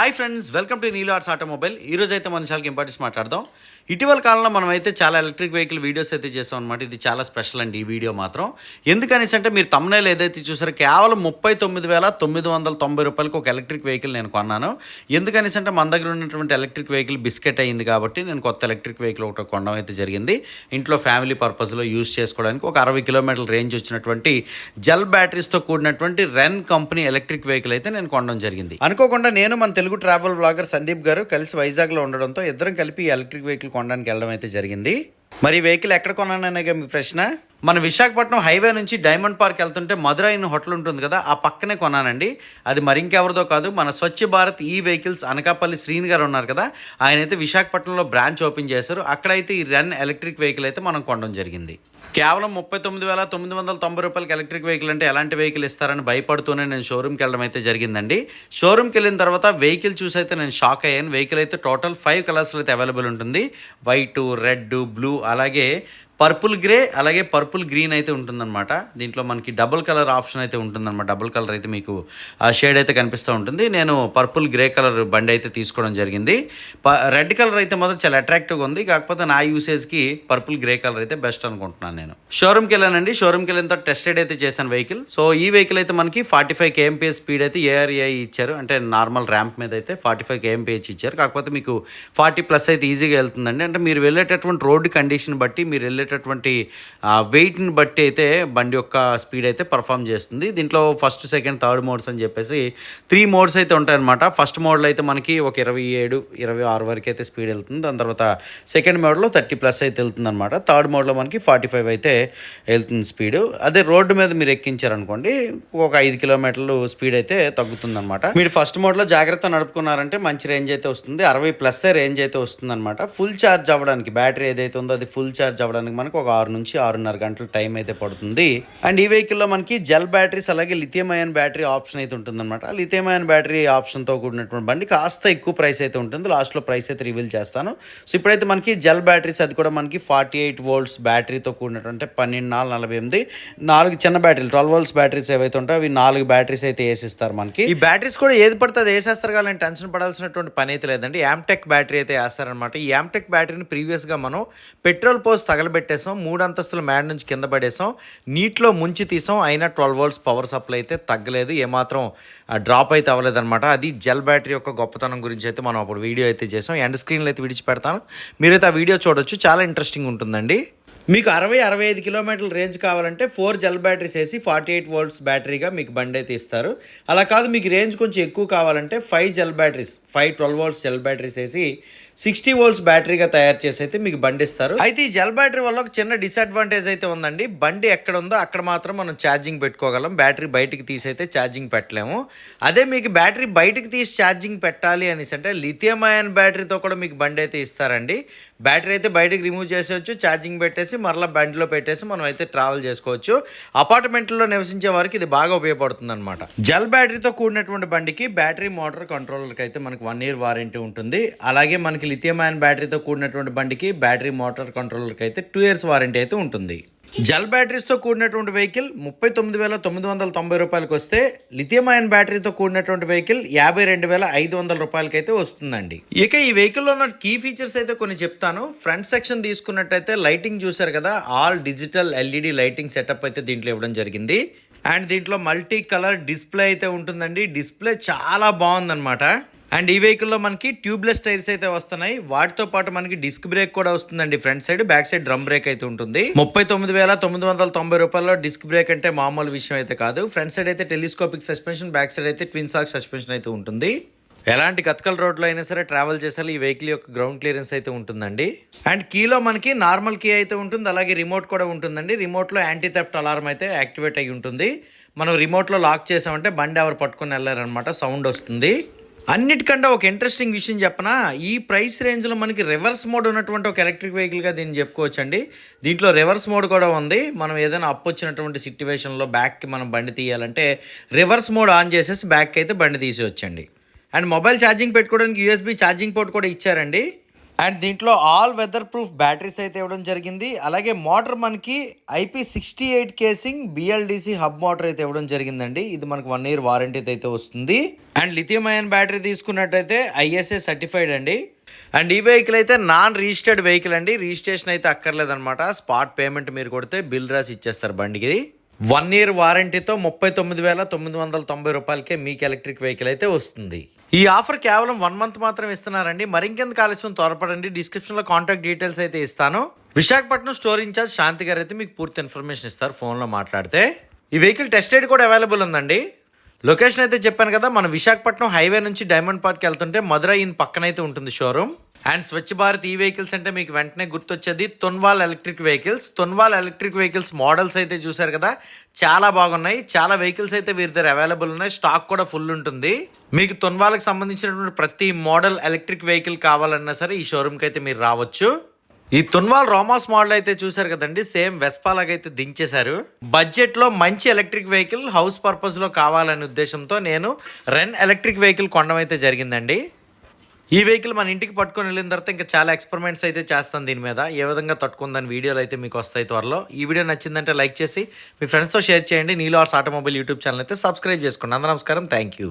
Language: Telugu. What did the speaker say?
Hi friends welcome to Neelo arts automobile. ఈ రోజు అయితే మన చాలా ఇంపార్టెన్స్ మాట్లాడదాం. ఇటీవల కాలంలో మనం అయితే చాలా ఎలక్ట్రిక్ వెహికల్ వీడియోస్ అయితే చేసాం అనమాట ఇది చాలా స్పెషల్ అండి ఈ వీడియో మాత్రం. ఎందుకనేసి అంటే మీరు తమ్నేలు ఏదైతే చూసారో కేవలం ముప్పై తొమ్మిది వేల తొమ్మిది వందల తొంభై రూపాయలకు ఒక ఎలక్ట్రిక్ వెహికల్ నేను కొన్నాను. ఎందుకనేసి అంటే మన దగ్గర ఉన్నటువంటి ఎలక్ట్రిక్ వెహికల్ బిస్కెట్ అయింది కాబట్టి నేను కొత్త ఎలక్ట్రిక్ వెహికల్ ఒకటి కొనడం అయితే జరిగింది. ఇంట్లో ఫ్యామిలీ పర్పస్లో యూస్ చేసుకోవడానికి ఒక అరవై కిలోమీటర్ల రేంజ్ వచ్చినటువంటి జెల్ బ్యాటరీస్తో కూడినటువంటి రెన్ కంపెనీ ఎలక్ట్రిక్ వెహికల్ అయితే నేను కొనడం జరిగింది. అనుకోకుండా నేను మన తెలుగు ట్రావెల్ బ్లాగర్ సందీప్ గారు కలిసి వైజాగ్లో ఉండడంతో ఇద్దరం కలిపి ఎలక్ట్రిక్ వెహికల్ కొనడానికి వెళ్ళడం అయితే జరిగింది. మరి వెహికల్ ఎక్కడ కొన్నాననే మీ ప్రశ్న? మన విశాఖపట్నం హైవే నుంచి డైమండ్ పార్క్ వెళ్తుంటే మధురై హోటల్ ఉంటుంది కదా ఆ పక్కనే కొన్నానండి. అది మరి ఇంకెవరిదో కాదు మన స్వచ్ఛ భారత్ ఈ వెహికల్స్ అనకాపల్లి శ్రీని గారు ఉన్నారు కదా ఆయన అయితే విశాఖపట్నంలో బ్రాంచ్ ఓపెన్ చేశారు. అక్కడైతే ఈ రన్ ఎలక్ట్రిక్ వెహికల్ అయితే మనం కొనడం జరిగింది. కేవలం ముప్పై తొమ్మిది వేల తొమ్మిది వందల తొంభై రూపాయలకి ఎలక్ట్రిక్ వెహికల్ అంటే ఎలాంటి వెహికల్ ఇస్తారని భయపడుతూనే నేను షోరూమ్కి వెళ్ళడం అయితే జరిగిందండి. షోరూమ్కి వెళ్ళిన తర్వాత వెహికల్ చూసి అయితే నేను షాక్ అయ్యాను. వెహికల్ అయితే టోటల్ ఫైవ్ కలర్స్లో అయితే అవైలబుల్ ఉంటుంది. వైట్ రెడ్ బ్లూ అలాగే పర్పుల్ గ్రే అలాగే పర్పుల్ గ్రీన్ అయితే ఉంటుందన్నమాట. దీంట్లో మనకి డబుల్ కలర్ ఆప్షన్ అయితే ఉంటుందన్నమాట. డబుల్ కలర్ అయితే మీకు ఆ షేడ్ అయితే కనిపిస్తూ ఉంటుంది. నేను పర్పుల్ గ్రే కలర్ బండి అయితే తీసుకోవడం జరిగింది. రెడ్ కలర్ అయితే మాత్రం చాలా అట్రాక్టివ్గా ఉంది. కాకపోతే నా యూసేజ్కి పర్పుల్ గ్రే కలర్ అయితే బెస్ట్ అనుకుంటున్నాను నేను. షోరూమ్కి వెళ్ళానండి. షోరూమ్కి వెళ్ళిన తర్వాత టెస్టెడ్ అయితే చేశాను వెహికల్ సో ఈ వెహికల్ అయితే మనకి ఫార్టీ ఫైవ్ కేఎంపీఎస్ స్పీడ్ అయితే ఏఆర్ఏ ఇచ్చారు. అంటే నార్మల్ ర్యాంప్ మీద అయితే ఫార్టీ ఫైవ్ కేఎంపీహెచ్ ఇచ్చారు. కాకపోతే మీకు ఫార్టీ ప్లస్ అయితే ఈజీగా వెళ్తుందండి. అంటే మీరు వెళ్ళేటటువంటి రోడ్డు కండిషన్ బట్టి మీరు వెళ్ళే వెళ్ళేటటువంటి వెయిట్ని బట్టి అయితే బండి యొక్క స్పీడ్ అయితే పర్ఫామ్ చేస్తుంది. దీంట్లో ఫస్ట్ సెకండ్ థర్డ్ మోడ్స్ అని చెప్పేసి త్రీ మోడ్స్ అయితే ఉంటాయన్నమాట. ఫస్ట్ మోడ్లో అయితే మనకి ఒక ఇరవై ఏడు ఇరవై ఆరు వరకు అయితే స్పీడ్ వెళ్తుంది. దాని తర్వాత సెకండ్ మోడ్లో థర్టీ ప్లస్ అయితే వెళ్తుంది అనమాట థర్డ్ మోడ్లో మనకి ఫార్టీ ఫైవ్ అయితే వెళ్తుంది స్పీడ్. అదే రోడ్డు మీద మీరు ఎక్కించారనుకోండి ఒక ఐదు కిలోమీటర్లు స్పీడ్ అయితే తగ్గుతుంది అనమాట మీరు ఫస్ట్ మోడ్లో జాగ్రత్త నడుపుకున్నారంటే మంచి రేంజ్ అయితే వస్తుంది. అరవై ప్లస్ రేంజ్ అయితే వస్తుంది అనమాట ఫుల్ ఛార్జ్ అవ్వడానికి బ్యాటరీ ఏదైతే ఉందో అది ఫుల్ ఛార్జ్ అవ్వడానికి మనకు ఒక ఆరు నుంచి ఆరున్నర గంటల టైం అయితే పడుతుంది. అండ్ ఈ వెహికల్లో మనకి జెల్ బ్యాటరీస్ అలాగే లిథియం అయన్ బ్యాటరీ ఆప్షన్ అయితే ఉంటుంది అనమాట లిథియం అయన్ బ్యాటరీ ఆప్షన్తో కూడినటువంటి బండి కాస్త ఎక్కువ ప్రైస్ అయితే ఉంటుంది. లాస్ట్లో ప్రైస్ అయితే రివీల్ చేస్తాను. సో ఇప్పుడైతే మనకి జెల్ బ్యాటరీస్ అది కూడా మనకి ఫార్టీ ఎయిట్ వోల్ట్స్ బ్యాటరీతో కూడినటువంటి పన్నెండు నాలుగు నలభై ఎనిమిది నాలుగు చిన్న బ్యాటరీలు ట్వెల్వ్ వోల్ట్స్ బ్యాటరీస్ ఏవైతే ఉంటాయో అవి నాలుగు బ్యాటరీస్ అయితే వేసిస్తారు మనకి. ఈ బ్యాటరీస్ కూడా ఏది పడితే అది వేసేస్తారు కానీ టెన్షన్ పడాల్సినటువంటి పని అయితే లేదండి. యామ్టెక్ బ్యాటరీ అయితే వేస్తారనమాట ఈ యామ్టెక్ బ్యాటరీని ప్రీవియస్గా మనం పెట్రోల్ పోస్ట్ పెట్టేసాం మూడు అంతస్తుల మేడ నుంచి కింద పడేసాం నీటిలో ముంచి తీసాం అయినా ట్వెల్వ్ వోల్ట్స్ పవర్ సప్లై అయితే తగ్గలేదు. ఏమాత్రం డ్రాప్ అయితే అవ్వలేదన్నమాట. అది జెల్ బ్యాటరీ యొక్క గొప్పతనం గురించి అయితే మనం అప్పుడు వీడియో అయితే చేసాం ఎండ్ స్క్రీన్లో అయితే విడిచిపెడతాను. మీరైతే ఆ వీడియో చూడొచ్చు. చాలా ఇంట్రెస్టింగ్ ఉంటుందండి. మీకు అరవై అరవై ఐదు కిలోమీటర్ల రేంజ్ కావాలంటే ఫోర్ జెల్ బ్యాటరీస్ వేసి ఫార్టీ ఎయిట్ వోల్ట్స్ బ్యాటరీగా మీకు బండి అయితే ఇస్తారు. అలా కాదు మీకు రేంజ్ కొంచెం ఎక్కువ కావాలంటే five gel batteries five twelve volts gel batteries వేసి సిక్స్టీ వోల్ట్స్ బ్యాటరీగా తయారు చేసి అయితే మీకు బండి ఇస్తారు అయితే ఈ జెల్ బ్యాటరీ వల్ల ఒక చిన్న డిసడ్వాంటేజ్ అయితే ఉందండి. బండి ఎక్కడ ఉందో అక్కడ మాత్రం మనం ఛార్జింగ్ పెట్టుకోగలం. బ్యాటరీ బయటికి తీసి అయితే ఛార్జింగ్ పెట్టలేము. అదే మీకు బ్యాటరీ బయటికి తీసి ఛార్జింగ్ పెట్టాలి అనేసి అంటే లిథియం అయాన్ బ్యాటరీతో కూడా మీకు బండి అయితే ఇస్తారండి. బ్యాటరీ అయితే బయటకు రిమూవ్ చేసేవచ్చు ఛార్జింగ్ పెట్టేసి మరలా బండిలో పెట్టేసి మనం అయితే ట్రావెల్ చేసుకోవచ్చు. అపార్ట్మెంట్లో నివసించే వారికి ఇది బాగా ఉపయోగపడుతుంది అనమాట జెల్ బ్యాటరీతో కూడినటువంటి బండికి బ్యాటరీ మోటార్ కంట్రోలర్కి అయితే మనకి వన్ ఇయర్ వారంటీ ఉంటుంది. అలాగే మనకి లిథియం అయన్ బ్యాటరీతో కూడినటువంటి బండికి బ్యాటరీ మోటార్ కంట్రోలర్కి అయితే టూ ఇయర్స్ వారంటీ అయితే ఉంటుంది. జెల్ బ్యాటరీస్తో కూడినటువంటి వెహికల్ ముప్పై తొమ్మిది వేల తొమ్మిది వందల తొంభై రూపాయలకి వస్తే లిథియం అయన్ బ్యాటరీతో కూడినటువంటి వెహికల్ యాభై రెండు వేల ఐదు వందల రూపాయలకి అయితే వస్తుందండి. ఇక ఈ వెహికల్లో ఉన్న కీ ఫీచర్స్ అయితే కొన్ని చెప్తాను. ఫ్రంట్ సెక్షన్ తీసుకున్నట్టయితే లైటింగ్ చూసారు కదా all digital LED lighting setup అయితే దీంట్లో ఇవ్వడం జరిగింది. అండ్ దీంట్లో మల్టీ కలర్ డిస్ప్లే అయితే ఉంటుందండి. డిస్ప్లే చాలా బాగుందన్నమాట. అండ్ ఈ వెహికల్లో మనకి ట్యూబ్లెస్ టైర్స్ అయితే వస్తున్నాయి. వాటితో పాటు మనకి డిస్క్ బ్రేక్ కూడా వస్తుందండి front side back side drum brake అయితే ఉంటుంది. ముప్పై తొమ్మిది వేల తొమ్మిది వందల తొంభై రూపాయల్లో డిస్క్ బ్రేక్ అంటే మామూలు విషయం అయితే కాదు. ఫ్రంట్ సైడ్ అయితే టెలిస్కోపిక్ సస్పెన్షన్ బ్యాక్ సైడ్ అయితే ట్విన్ సాక్ సస్పెన్షన్ అయితే ఉంటుంది. ఎలాంటి గతకల్ రోడ్లో అయినా సరే ట్రావెల్ చేసాలి ఈ వెహికల్ యొక్క గ్రౌండ్ క్లియరెన్స్ అయితే ఉంటుందండి. అండ్ కీలో మనకి నార్మల్ కీ అయితే ఉంటుంది అలాగే రిమోట్ కూడా ఉంటుందండి. రిమోట్లో యాంటీ థెఫ్ట్ అలారం అయితే యాక్టివేట్ అయి ఉంటుంది. మనం రిమోట్లో లాక్ చేసామంటే బండి ఎవరు పట్టుకొని వెళ్ళారనమాట సౌండ్ వస్తుంది. అన్నిటికంటే ఒక ఇంట్రెస్టింగ్ విషయం చెప్పనా? ఈ ప్రైస్ రేంజ్లో మనకి రివర్స్ మోడ్ ఉన్నటువంటి ఒక ఎలక్ట్రిక్ వెహికల్గా దీన్ని చెప్పుకోవచ్చండి. దీంట్లో రివర్స్ మోడ్ కూడా ఉంది. మనం ఏదైనా అప్పు వచ్చినటువంటి సిట్యువేషన్లో బ్యాక్కి మనం బండి తీయాలంటే రివర్స్ మోడ్ ఆన్ చేసేసి బ్యాక్ అయితే బండి తీసేయొచ్చండి. అండ్ మొబైల్ ఛార్జింగ్ పెట్టుకోవడానికి యూఎస్బీ ఛార్జింగ్ పోర్ట్ కూడా ఇచ్చారండి. అండ్ దీంట్లో ఆల్ వెదర్ ప్రూఫ్ బ్యాటరీస్ అయితే ఇవ్వడం జరిగింది. అలాగే మోటార్ మనకి IP sixty eight casing BLDC hub motor అయితే ఇవ్వడం జరిగిందండి. ఇది మనకు వన్ ఇయర్ వారంటీ అయితే వస్తుంది. అండ్ లిథియం అయన్ బ్యాటరీ తీసుకున్నట్టయితే ఐఎస్ఏ సర్టిఫైడ్ అండి. అండ్ ఈ వెహికల్ అయితే నాన్ రిజిస్టర్డ్ వెహికల్ అండి. రిజిస్ట్రేషన్ అయితే అక్కర్లేదన్నమాట. స్పాట్ పేమెంట్ మీరు కొడితే బిల్ రాసి ఇచ్చేస్తారు బండికి. వన్ ఇయర్ వారంటీతో ముప్పై తొమ్మిది వేల తొమ్మిది వందల తొంభై రూపాయలకే మీకు ఎలక్ట్రిక్ వెహికల్ అయితే వస్తుంది. ఈ ఆఫర్ కేవలం వన్ మంత్ మాత్రం ఇస్తున్నారండి. మరింకెంత ఆలస్యం? త్వరపడండి. డిస్క్రిప్షన్లో కాంటాక్ట్ డీటెయిల్స్ అయితే ఇస్తాను. విశాఖపట్నం స్టోర్ ఇన్ఛార్జ్ శాంతి గారు అయితే మీకు పూర్తి ఇన్ఫర్మేషన్ ఇస్తారు ఫోన్లో మాట్లాడితే. ఈ వెహికల్ టెస్ట్ రైడ్ కూడా అవైలబుల్ ఉందండి. లొకేషన్ అయితే చెప్పాను కదా మన విశాఖపట్నం హైవే నుంచి డైమండ్ పార్క్ వెళ్తుంటే మధురై ఇన్ పక్కన అయితే ఉంటుంది షోరూమ్. అండ్ స్వచ్ఛ భారత్ ఈ వెహికల్స్ అంటే మీకు వెంటనే గుర్తొచ్చేది Tonwal electric vehicles. Tonwal electric vehicles models అయితే చూసారు కదా చాలా బాగున్నాయి. చాలా వెహికల్స్ అయితే వీరి దగ్గర అవైలబుల్ ఉన్నాయి. స్టాక్ కూడా ఫుల్ ఉంటుంది. మీకు తొన్వాల్కి సంబంధించినటువంటి ప్రతి మోడల్ ఎలక్ట్రిక్ వెహికల్ కావాలన్నా సరే ఈ షోరూమ్కి అయితే మీరు రావచ్చు. ఈ తున్వాల్ రోమాస్ మోడల్ అయితే చూసారు కదండి. సేమ్ వెస్పాలాగైతే దించేశారు. బడ్జెట్లో మంచి ఎలక్ట్రిక్ వెహికల్ హౌస్ పర్పస్లో కావాలనే ఉద్దేశంతో నేను రెన్ ఎలక్ట్రిక్ వెహికల్ కొనడం అయితే జరిగిందండి. ఈ వెహికల్ మన ఇంటికి పట్టుకొని వెళ్ళిన తర్వాత ఇంకా చాలా ఎక్స్పెరిమెంట్స్ అయితే చేస్తాను దీని మీద. ఏ విధంగా తట్టుకుందని వీడియోలు అయితే మీకు వస్తాయి త్వరలో. ఈ వీడియో నచ్చిందంటే లైక్ చేసి మీ ఫ్రెండ్స్తో షేర్ చేయండి. Neelo arts automobile YouTube channel అయితే సబ్స్క్రైబ్ చేసుకోండి. అందరూ నమస్కారం. Thank you